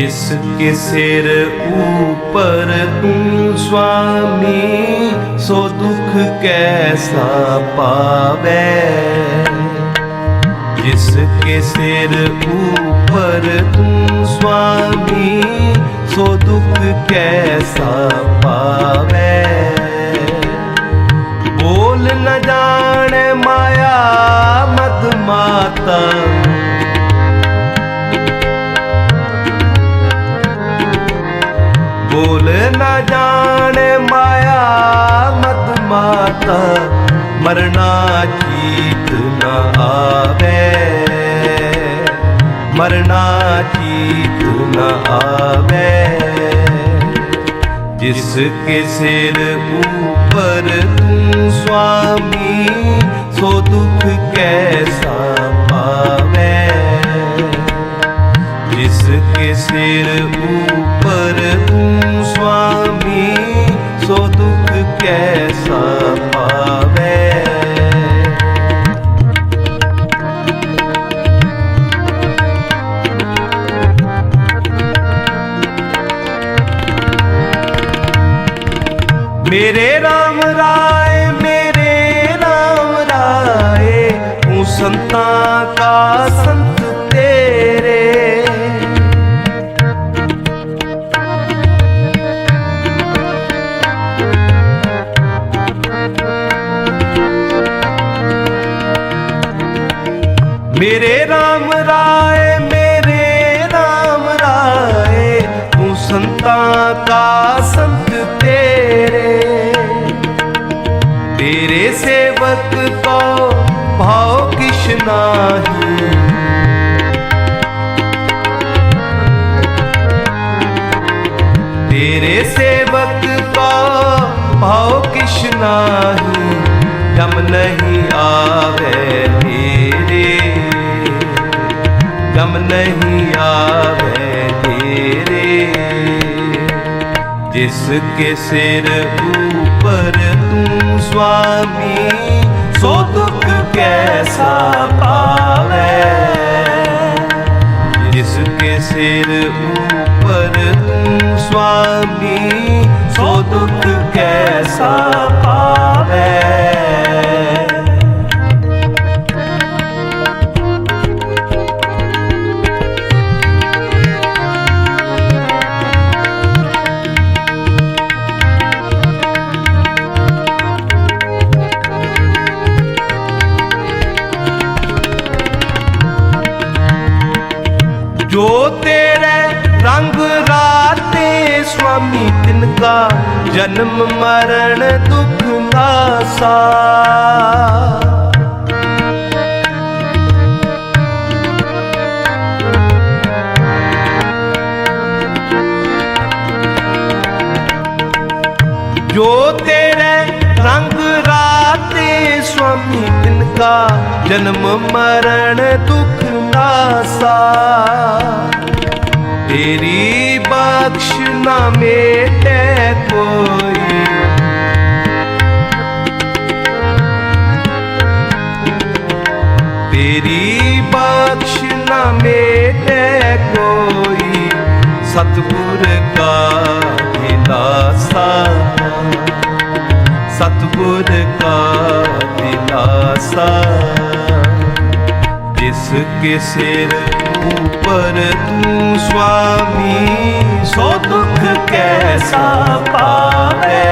ਜਿਸ ਕੇ ਸਿਰ ਉਪਰ ਤੂੰ ਸੁਆਮੀ ਸੋ ਦੁਖ ਕੈਸਾ ਪਾਵੇ ਜਿਸ ਕੇ ਸਿਰ ਉਪਰ ਤੂੰ ਸੁਆਮੀ ਸੋ ਦੁਖ ਕੈਸਾ ਪਾਵੇ ਬੋਲ ਨ ਜਾਣੇ ਮਾਇਆ ਜਾਣੇ ਮਾਇਆ ਮਦ ਮਾਤਾ, ਮਰਨਾ ਚੀਤ ਨ ਆਵੇ। ਮਰਨਾ ਚੀਤ ਨ ਆਵੇ। ਜਿਸ ਕੇ ਸਿਰ ਉਪਰ ਤੂੰ ਸੁਆਮੀ, ਸੋ ਦੁਖ ਕੈਸਾ ਪਾਵੇ। ਜਿਸ ਕੇ ਸਿਰ ਉਪਰ ਤੂੰ ਸੁਆਮੀ ਦੁਖ ਕੈਸਾ ਮੇਰੇ RAM ਰਾਏ, ਮੇਰੇ RAM ਰਾਏ, ਤੂੰ ਸੰਤਾਂ ਦਾ ਸੰਤ ਤੇਰੇ। ਤੇਰੇ ਸੇਵਕ ਕੋ ਭਾਉ ਕਿਛ ਨਾਹੀ। ਤੇਰੇ ਸੇਵਕ ਕੋ ਭਾਉ ਕਿਛ ਨਾਹੀ, ਜਮ ਨਹੀਂ ਆਵੇ। ਜਮ ਨਹੀਂ ਆਵੇ ਤੇਰੇ। ਜਿਸ ਕੇ ਸਿਰ ਉਪਰ ਤੂੰ ਸੁਆਮੀ, ਸੋ ਦੁਖ ਕੈਸਾ ਪਾਵੇ। ਜਿਸ ਕੇ ਸਿਰ ਉਪਰ ਤੂੰ ਸੁਆਮੀ ਸੁਆਮੀ ਜਨਮ ਮਰਨ ਦੁਖ ਨਾਸਾ ਜੋ ਤੇਰੇ ਰੰਗ ਰਾਤੇ ਸੁਆਮੀ ਤਿਨਕਾ ਜਨਮ ਮਰਨ ਦੁਖ ਨਾਸਾ ਤੇਰੀ ਬਖਸ਼ ਨਾ ਮੇਟੇ ਸਤਿਗੁਰ ਕਾ ਦਿਲਾਸਾ ਸਤਿਗੁਰ ਕਾ ਦਿਲਾਸਾ ਜਿਸ ਕੇ ਸਿਰ ਉਪਰ ਤੂੰ ਸੁਆਮੀ, ਸੋ ਦੁਖ ਕੈਸਾ ਪਾਵੇ?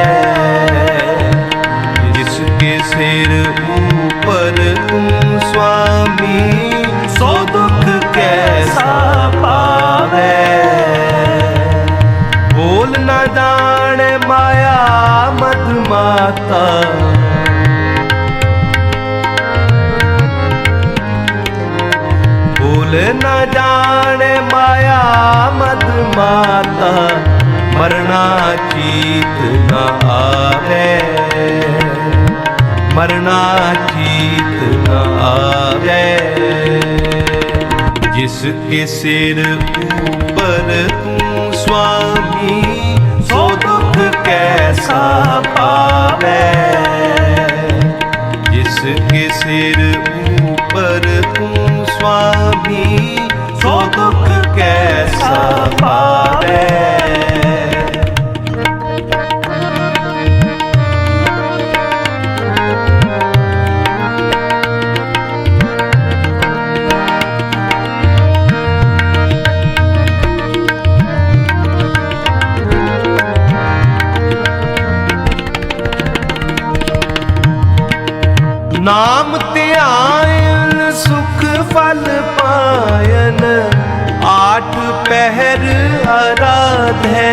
ਮਾਤਾ ਭੂਲ ਨਾ ਜਾਣੇ ਮਾਇਆ ਮਦ ਮਾਤਾ, ਮਰਨਾ ਚੀਤ ਨਾ ਆਵੇ। ਮਰਨਾ ਚੀਤ ਨਾ ਆਵੇ। ਜਿਸ ਕੇ ਸਿਰ ਉਪਰ ਤੂੰ ਸੁਆਮੀ ਕੈਸਾ ਪਾਵੇ ਜਿਸ ਕੇ ਸਿਰ ਉਪਰ ਤੂੰ ਸੁਆਮੀ ਫਲ ਪਾਇਨ ਆਠ ਪਹਿਰ ਆਰਾਧੈ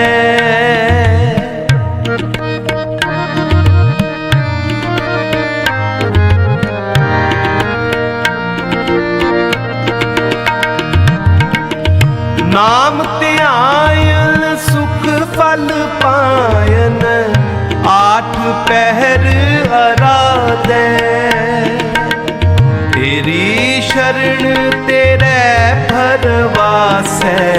ਨਾਮ ਧਿਆਇਨ ਸੁਖ ਫਲ ਪਾਇਨ ਆਠ ਪਹਿਰ ਅਰਾਧੈ। ਤੇਰੀ ਸ਼ਰਨ ਤੇਰੇ ਭਰਵਾਸੈ।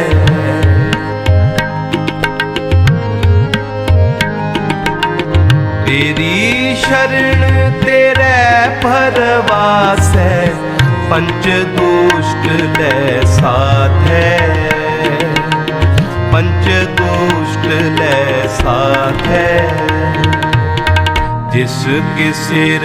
ਤੇਰੀ ਸ਼ਰਨ ਤੇਰੇ ਭਰਵਾਸੈ ਪੰਚ ਦੋਸ਼ਟ ਲੈ ਸਾਧੈ ਪੰਚ ਦੋਸ਼ਟ ਲੈ ਸਾਥ। ਹੈ ਜਿਸ ਕੇ ਸਿਰ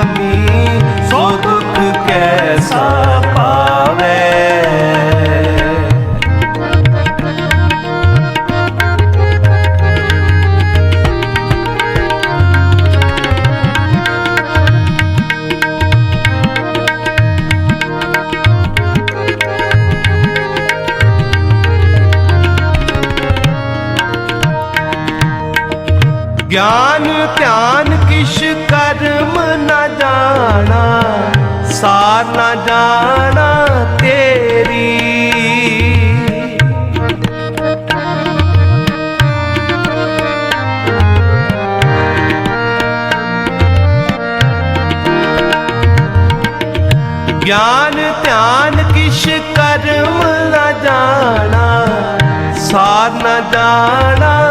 ਗਿਆਨ, ਧਿਆਨ ਕਿਛ ਕਰਮ ਨਾ ਜਾਣਾ, ਸਾਰ ਨਾ ਜਾਣਾ ਤੇਰੀ। ਗਿਆਨ, ਧਿਆਨ ਕਿਛ ਕਰਮ ਨਾ ਜਾਣਾ, ਸਾਰ ਨਾ ਜਾਣਾ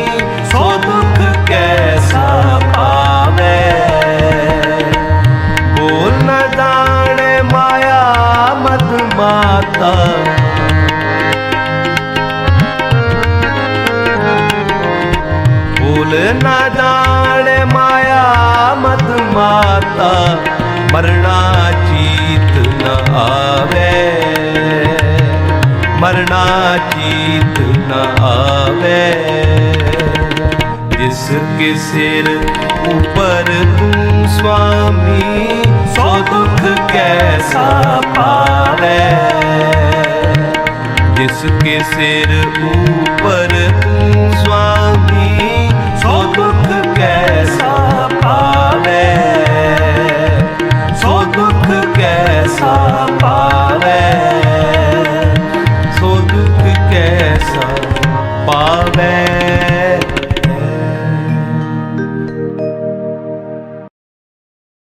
ਭੂਲ ਨਾ ਜਾਣੇ ਮਾਇਆ ਮਦ ਮਾਤਾ ਮਰਣਾ ਚੀਤ ਨ ਆਵੇ। ਮਰਣਾ ਚੀਤ ਨ ਆਵੇ। ਜਿਸ ਕੇ ਸਿਰ ਉਪਰ ਤੂੰ ਸੁਆਮੀ ਸੋ ਦੁਖ ਕੈਸਾ ਪਾਵੇ। ਜਿਸ ਕੇ ਸਿਰ ਉਪਰ ਤੂੰ ਸੁਆਮੀ ਕੈਸਾ ਪਾਵੇ ਸੋ ਦੁੱਖ ਕੈਸਾ ਪਾਵੇ ਸੋ ਦੁੱਖ ਕੈਸਾ ਪਾਵੇ